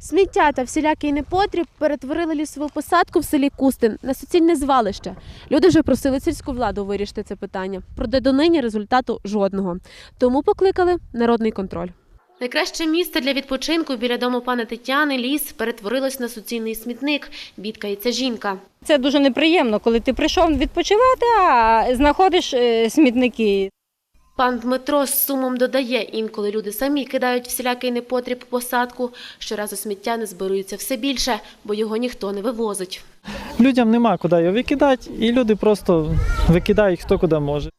Сміття та всілякий непотріб перетворили лісову посадку в селі Кустин на суцільне звалище. Люди вже просили сільську владу вирішити це питання. Проте донині результату жодного. Тому покликали народний контроль. Найкраще місце для відпочинку біля дому пана Тетяни ліс перетворилось на суцільний смітник. Бідкається жінка. Це дуже неприємно, коли ти прийшов відпочивати, а знаходиш е, смітники. Пан Дмитро з сумом додає, інколи люди самі кидають всілякий непотріб посадку. Щоразу сміття не збирується все більше, бо його ніхто не вивозить. Людям нема куди його викидати, і люди просто викидають хто куди може.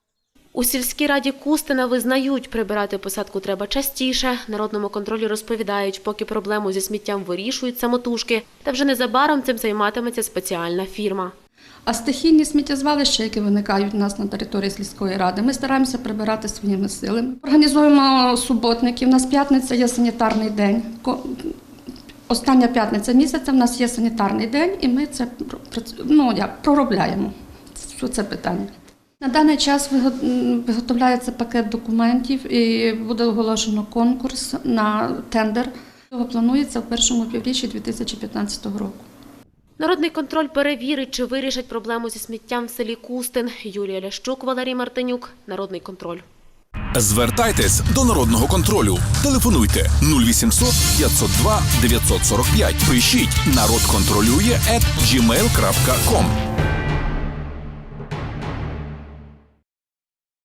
У сільській раді Кустина визнають, прибирати посадку треба частіше. Народному контролі розповідають, поки проблему зі сміттям вирішують самотужки, та вже незабаром цим займатиметься спеціальна фірма. А стихійні сміттєзвалища, які виникають у нас на території сільської ради, ми стараємося прибирати своїми силами. Організуємо суботники. У нас п'ятниця є санітарний день. Остання п'ятниця місяця в нас є санітарний день, і ми це ну, як, проробляємо це питання. На даний час виготовляється пакет документів і буде оголошено конкурс на тендер. Його планується в першому півріччі 2015 року. Народний контроль перевірить, чи вирішать проблему зі сміттям в селі Кустин. Юлія Лящук, Валерій Мартинюк. Народний контроль. Звертайтесь до народного контролю. Телефонуйте 0800 502 945. Пишіть народ контролює gmail.com.